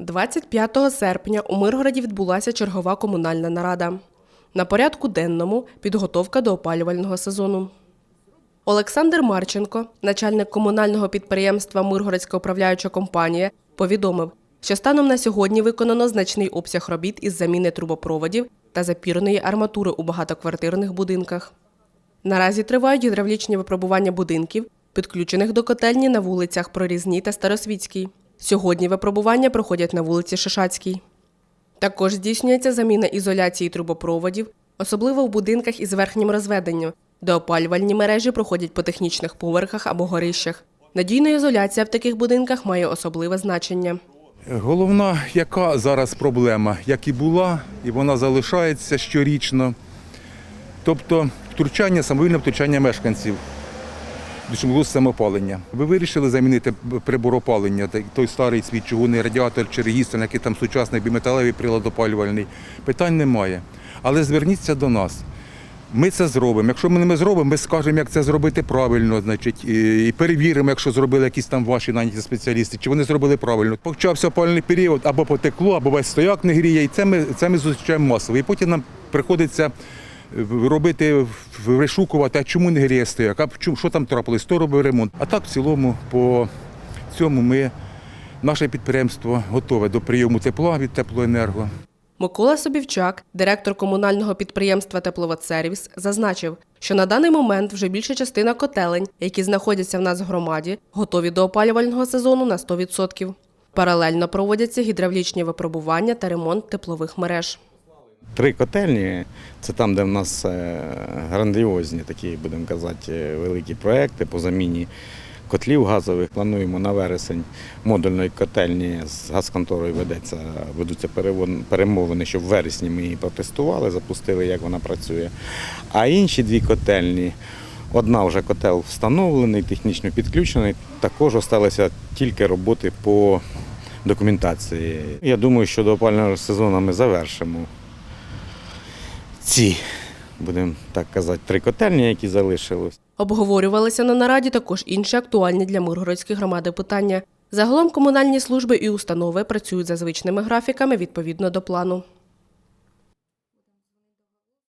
25 серпня у Миргороді відбулася чергова комунальна нарада. На порядку денному підготовка до опалювального сезону. Олександр Марченко, начальник комунального підприємства Миргородська управляюча компанія, повідомив, що станом на сьогодні виконано значний обсяг робіт із заміни трубопроводів та запірної арматури у багатоквартирних будинках. Наразі тривають гідравлічні випробування будинків, підключених до котельні на вулицях Прорізній та Старосвітській. Сьогодні випробування проходять на вулиці Шишацькій. Також здійснюється заміна ізоляції трубопроводів, особливо в будинках із верхнім розведенням, де опалювальні мережі проходять по технічних поверхах або горищах. Надійна ізоляція в таких будинках має особливе значення. Головна, яка зараз проблема, як і була, і вона залишається щорічно. Тобто втручання, самовільне втручання мешканців до було самопалення. Ви вирішили замінити прибор опалення, той- старий свій чугунний радіатор чи регістр, який там сучасний біметалевий прилад опалювальний. Питань немає. Але зверніться до нас. Ми це зробимо. Якщо ми не зробимо, ми скажемо, як це зробити правильно, значить, і перевіримо, якщо зробили якісь там ваші наняті спеціалісти, чи вони зробили правильно. Почався опальний період, або потекло, або весь стояк не гріє, і це ми, це ми зустрічаємо масово. І потім нам приходиться робити, вишукувати, а чому не гріє стояк, а що там трапилось, хто робив ремонт. А так в цілому по цьому ми, наше підприємство готове до прийому тепла від теплоенерго. Микола Собівчак, директор комунального підприємства Тепловодсервіс, зазначив, що на даний момент вже більша частина котелень, які знаходяться в нас в громаді, готові до опалювального сезону на 100%. Паралельно проводяться гідравлічні випробування та ремонт теплових мереж. Три котельні це там, де в нас е, грандіозні такі, будемо казати, е, великі проекти по заміні котлів газових. Плануємо на вересень модульної котельні з газконторою ведеться, ведуться перемовини, щоб в вересні ми її протестували, запустили, як вона працює. А інші дві котельні. Одна вже котел встановлений, технічно підключений. Також залишилися тільки роботи по документації. Я думаю, що до опального сезону ми завершимо ці, будемо так казати, три котельні, які залишились. Обговорювалися на нараді також інші актуальні для Миргородської громади питання. Загалом комунальні служби і установи працюють за звичними графіками відповідно до плану.